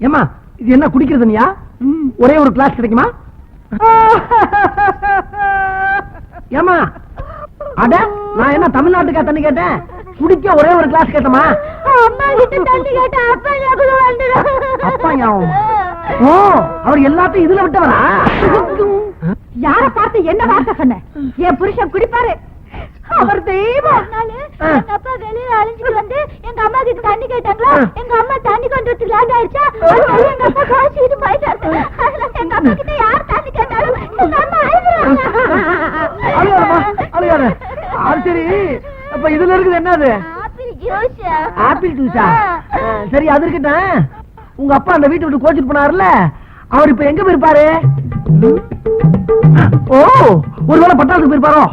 ஏமா இது என்ன குடிக்கிறது தண்ணியா ஒரே ஒரு கிளாஸ் கிடைக்குமா? ஏமா அட நான் என்ன தமிழ்நாட்டுக்கா தண்ணி கேட்டேன்? குடிக்க ஒரே ஒரு கிளாஸ் கேட்டமா அப்பா ஞாபகம் ஓ அவர் எல்லாத்தையும் இதுல விட்டவரா? யார பார்த்து என்ன வார்த்தை சொன்ன? என் புருஷன் குடிப்பாரு. அவர் தெய்வம். எங்க அப்பா வெளியில அழிஞ்சிட்டு வந்து எங்க அம்மா கிட்ட தண்ணி கேட்டாங்களா. எங்க அம்மா தண்ணி கொண்டு வந்து லேட் ஆயிடுச்சா எங்க அப்பா காய்ச்சிட்டு போயிட்டாரு அதனால எங்க அப்பா கிட்ட யார் தண்ணி கேட்டாலும் எங்க அம்மா அழுகாதம்மா அழுகாத. அது சரி அப்ப இதுல இருக்குது என்னது? Apple juice? ஆப்பிள் ஜூஸா? சரி அது இருக்கட்டும். உங்க அப்பா அந்த வீட்டை விட்டு கோச்சிட்டு போனார்ல அவர் இப்ப எங்க போயிருப்பாரு? ஓ ஒருவேளை பட்டாளத்துக்கு போயிருப்பாரோ?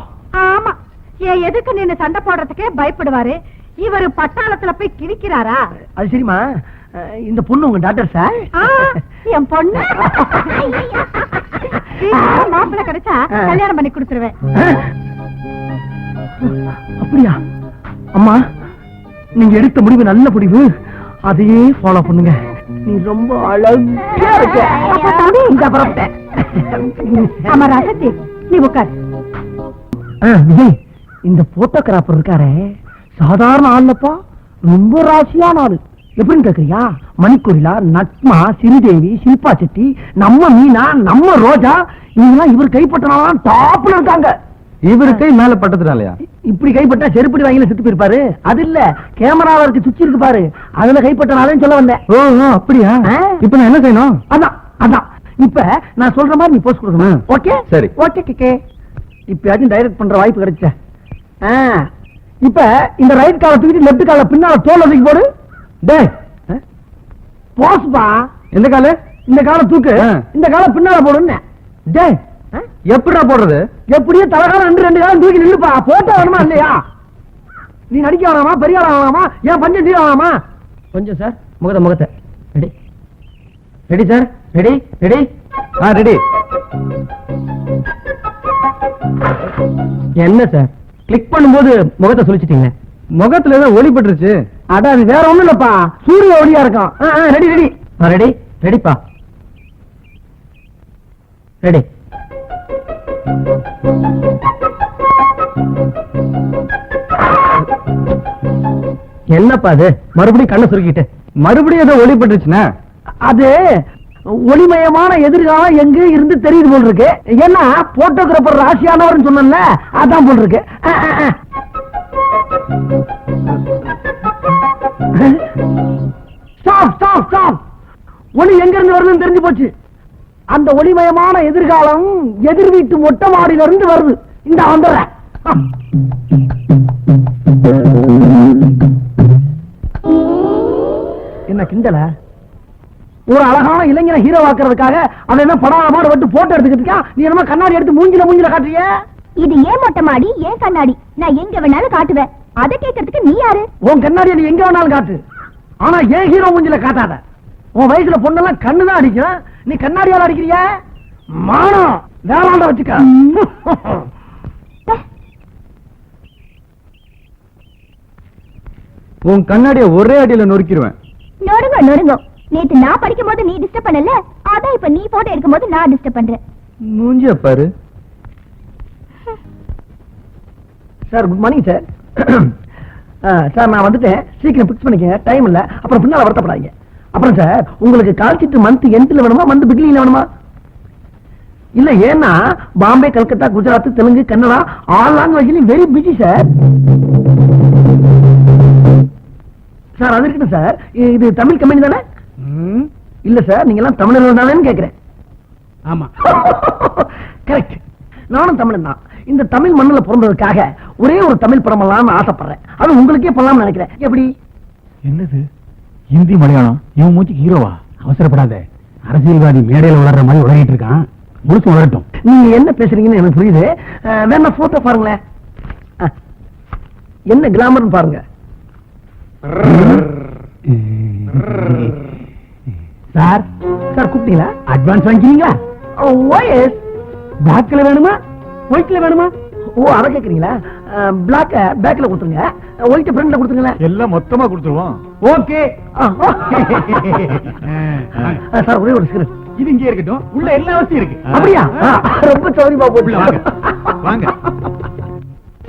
ஆமா. என் எதுக்கு நின்னு சண்டை போடுறதுக்கே பயப்படுவாரு? இவரு பட்டாளத்துல போய் கிழிக்கிறாரா அது சரிம்மா. அஹ், இந்த பொண்ணு உங்க டாக்டர் சார் என் பொண்ணு? மாப்பிள்ளை கிடைச்சா. கல்யாணம் பண்ணி கொடுத்துருவேன். அப்படியா? அம்மா நீங்க எடுத்த முடிவு நல்ல முடிவு. அதையே ஃபாலோ பண்ணுங்க. நீ ரொம்ப அழகா இருக்க. இந்த புறப்பட்டேன். ஆமா ரசத்தி நீ உட்கார். விஜய். இந்த போட்டோகிராஃபர் இருக்காரே. சாதாரண ஆள்லப்பா. ரொம்ப ராசியான ஆளு. எப்படின்னு கேக்குறியா? மணிக்கொரிலா நட்மா சிறிதேவி சில்பா செட்டி நம்ம மீனா நம்ம ரோஜா இவங்கெல்லாம் இவர் கைப்பற்றினாலாம் டாப்ல இருக்காங்க. இவரு கை மேல பட்டதுனாலயா இப்படி கைப்பட்டா செருப்படி வாங்கில செத்து போயிருப்பாரு. அது இல்ல கேமரால இருக்கு சுச்சி இருக்கு பாரு. அதுல கைப்பற்றனாலும் சொல்ல வந்தேன். ஓ அப்படியா? இப்ப நான் என்ன செய்யணும்? அதான் அதான். இப்ப நான் சொல்ற மாதிரி நீ போஸ்ட் கொடுக்கணும். ஓகே சரி. ஓகே கேக்கே இப்பயாச்சும் டைரக்ட் பண்ற வாய்ப்பு கிடைச்ச ஆ, இப்ப இந்த ரைட் கால தூக்கிட்டு லெஃப்ட் கால பின்னால தோல் தூக்கி போடு. டேய். போஸ்பா எந்த காலு? இந்த கால தூக்கு. இந்த கால பின்னால போடுன்னு. டேய். ஆ? எப்படிடா போடுறது? எப்படியோ தலகாலம் ரெண்டு ரெண்டு காலம் தூக்கி நில்லுப்பா. போட்டோ வேணுமா இல்லையா? நீ நடிக்க வேணாமா? பெரிய ஆளா வேணாமா? ஏன் பஞ்சம் தீர வேணாமா? கொஞ்சம் சார். முகத்தை முகத்தை. Ready. Ready sir. Ready. Ready. ஆ ரெடி. என்ன சார்? கிளிக் பண்ணும்போது முகத்தை சொல்லிச்சிட்டீங்க முகத்துல ஏதோ ஒளி பட்டுருச்சு. அட அது வேற ஒண்ணும் இல்லப்பா. சூரிய ஒளியா இருக்கும். ரெடி ரெடி ரெடி ரெடிப்பா ரெடி என்னப்பா அது? மறுபடியும் கண்ணை சுருக்கிட்டு. மறுபடியும் ஏதோ ஒளி பட்டுருச்சுன்னா? அது ஒளிமயமான எதிர்காலம் எங்க இருந்து தெரியுது போல் இருக்கு. ஏன்னா போட்டோகிராபர் ராசியானவர் சொன்ன அதான் போல் இருக்கு. ஒளி எங்க இருந்து வருதுன்னு தெரிஞ்சு போச்சு. அந்த ஒளிமயமான எதிர்காலம் எதிர் வீட்டு மொட்டை மாடியில இருந்து வருது. இந்த வந்துடுறேன். என்ன கிண்டல? ஒரு அழகான இளைஞனை ஹீரோ ஆக்குறதுக்காக அவன் என்ன படாத மாடு விட்டு போட்டோ எடுத்துக்கிட்டு இருக்கான்? நீ என்னமோ கண்ணாடி எடுத்து மூஞ்சில மூஞ்சில காட்டுறிய? இது ஏன் மொட்டை மாடி? ஏன் கண்ணாடி? நான் எங்க வேணாலும் காட்டுவேன். அதை கேட்கறதுக்கு நீ யாரு? உன் கண்ணாடியை நீ எங்க வேணாலும் காட்டு. ஆனா ஏன் ஹீரோ மூஞ்சில காட்டாத? உன் வயசுல பொண்ணெல்லாம் கண்ணு தான் அடிக்கும். நீ கண்ணாடியால அடிக்கிறிய? மானம். வேளாண்ட வச்சுக்க. உன் கண்ணாடிய ஒரே அடியில நொறுக்கிடுவேன் நொறுங்க நொறுங்க. நேத்து நான் படிக்கும் போது நீ டிஸ்டர்ப் பண்ணல அதான் இப்ப நீ போட்டோ எடுக்கும் போது நான் டிஸ்டர்ப் பண்றேன். மூஞ்சிய பாரு. Sir good morning sir sir நான் வந்துட்டேன். சீக்கிரம் பிக்ஸ் பண்ணிக்கங்க. டைம் இல்ல. அப்புறம் பின்னால வருத்தப்படாதீங்க. அப்புறம் சார் உங்களுக்கு கால் மந்த் எண்ட்ல வேணுமா மந்த் பிகினிங்ல வேணுமா? இல்ல ஏன்னா பாம்பே கல்கத்தா குஜராத் தெலுங்கு கன்னடா ஆல் லாங்குவேஜ்லயும் வெரி பிஸி சார் சார் அது இருக்கட்டும் சார் இது தமிழ் கம்பெனி தானே? இல்ல சார் நீங்க எல்லாம் தமிழர்கள் தானேன்னு கேக்குறேன். ஆமா. கரெக்ட் நானும் தமிழன் தான். இந்த தமிழ் மண்ணுல பிறந்ததுக்காக ஒரே ஒரு தமிழ் படம் பண்ணலாம்னு ஆசைப்படுறேன். அது உங்களுக்கே பண்ணலாம்னு நினைக்கிறேன். எப்படி? என்னது? ஹிந்தி மலையாளம்? இவன் மூச்சுக்கு ஹீரோவா? அவசரப்படாத. அரசியல்வாதி மேடையில வளர்ற மாதிரி உலகிட்டு இருக்கான். முழுசு வளரட்டும் நீங்க என்ன பேசுறீங்கன்னு எனக்கு புரியுது. வேணா போட்டோ பாருங்களேன். என்ன கிளாமர்னு பாருங்க. சார் சார் கூப்பிட்டீங்களா அட்வான்ஸ் வாங்கிக்கிறீங்களா ஓஎஸ் பேக்ல வேணுமா ஒயிட்ல வேணுமா ஓ அதை கேக்குறீங்களா பிளாக் பேக்ல கொடுத்துருங்க ஒயிட் ஃப்ரண்ட்ல கொடுத்துருங்களேன் எல்லாம் மொத்தமா கொடுத்துருவோம் ஓகே சார் ஒரே ஒரு சிகரெட் இது இங்கே இருக்கட்டும் உள்ள எல்லா வசதியும் இருக்கு அப்படியா ரொம்ப சௌரியமா உள்ள வாங்க வாங்க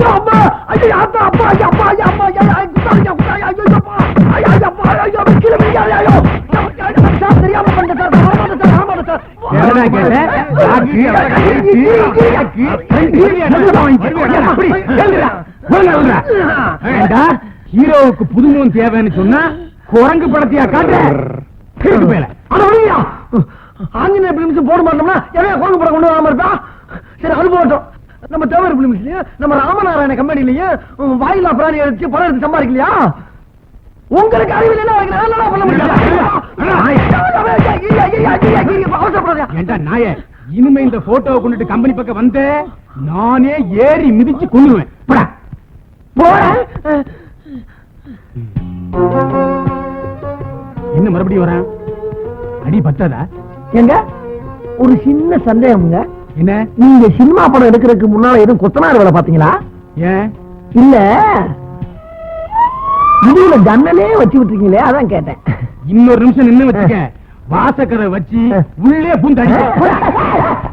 அம்மா ஐயோ அப்பா அப்பா ஐயா அப்பா ஐயா அப்பா ஐயா ஐயா ஐயா அப்பா ஐயா ஐயோ அப்பா ஐயா ஐயா அப்பா ஐயா கீழே விழுங்க ஐயா ஐயோ எழுதுடா. ஏண்டா, ஹீரோவுக்கு புதுமுகம் தேவைன்னு சொன்னா குரங்கு படத்தையா காட்டுற? கிறுக்கு ஆஞ்சநேய பிலிம்ஸ் போட மாட்டோம்னா எவன் குரங்கு படம் கொண்டு வராம இருக்கா? சரி அது போகட்டும். நம்ம தேவர் பிலிம்ஸ்லயே நம்ம ராமநாராயண கம்பெனிலயே வாயிலா பிராணி எடுத்து படம் எடுத்து சம்பாதிக்கலையா? உங்களுக்கு அறிவில் என்ன பண்ண முடியும்? ஏண்டா நாயே? இனிமே இந்த போட்டோவை கொண்டுட்டு கம்பெனி பக்கம் வந்த நானே ஏறி மிதிச்சு. போறேன். என்ன மறுபடியும் வரேன் அடி பத்தாதா? ஏங்க ஒரு சின்ன சந்தேகம்ங்க. என்ன? நீங்க சினிமா படம் எடுக்கிறதுக்கு முன்னால எதுவும் கொத்தனார் வேலை பாத்தீங்களா ஏன்? இல்ல. இதுல ஜன்னலே வச்சு விட்டுருக்கீங்களே அதான் கேட்டேன். இன்னொரு நிமிஷம் நின்னு வச்சுக்க. வாசக்கரை வச்சு உள்ளே புந்தடி